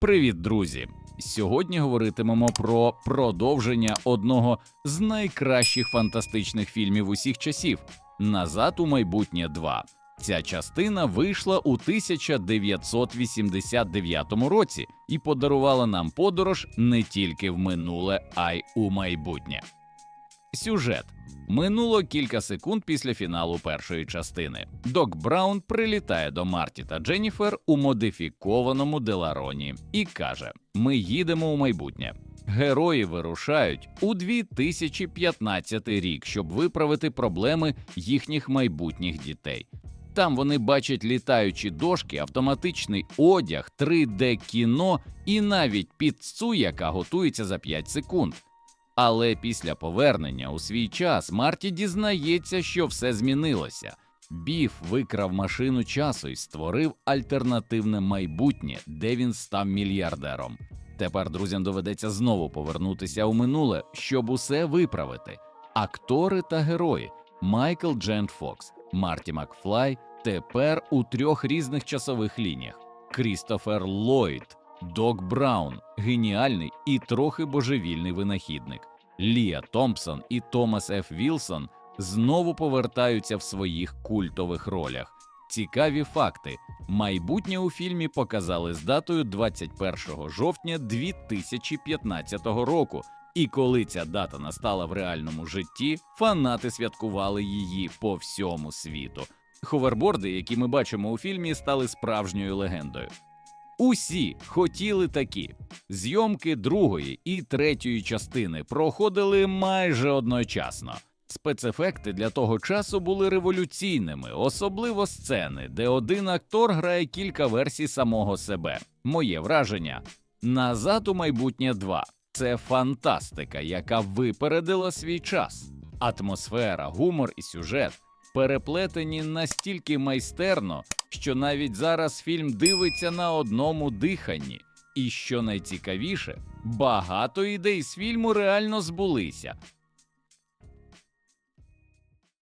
Привіт, друзі! Сьогодні говоритимемо про продовження одного з найкращих фантастичних фільмів усіх часів Назад у майбутнє 2». Ця частина вийшла у 1989 році і подарувала нам подорож не тільки в минуле, а й у майбутнє. Сюжет минуло кілька секунд після фіналу першої частини. Док Браун прилітає до Марті та Дженніфер у модифікованому Делароні і каже: Ми їдемо у майбутнє. Герої вирушають у 2015 рік, щоб виправити проблеми їхніх майбутніх дітей. Там вони бачать літаючі дошки, автоматичний одяг, 3D кіно і навіть піцу, яка готується за 5 секунд. Але після повернення у свій час Марті дізнається, що все змінилося. Біф викрав машину часу і створив альтернативне майбутнє, де він став мільярдером. Тепер друзям доведеться знову повернутися у минуле, щоб усе виправити. Актори та герої Майкл Джен Фокс, Марті Макфлай тепер у трьох різних часових лініях: Крістофер Ллойд, Док Браун, геніальний і трохи божевільний винахідник. Лія Томпсон і Томас Ф. Вілсон знову повертаються в своїх культових ролях. Цікаві факти. Майбутнє у фільмі показали з датою 21 жовтня 2015 року. І коли ця дата настала в реальному житті, фанати святкували її по всьому світу. Ховерборди, які ми бачимо у фільмі, стали справжньою легендою. Усі хотіли такі. Зйомки другої і третьої частини проходили майже одночасно. Спецефекти для того часу були революційними, особливо сцени, де один актор грає кілька версій самого себе. Моє враження назад у майбутнє 2» – це фантастика, яка випередила свій час. Атмосфера, гумор і сюжет переплетені настільки майстерно, що навіть зараз фільм дивиться на одному диханні. І що найцікавіше, багато ідей з фільму реально збулися.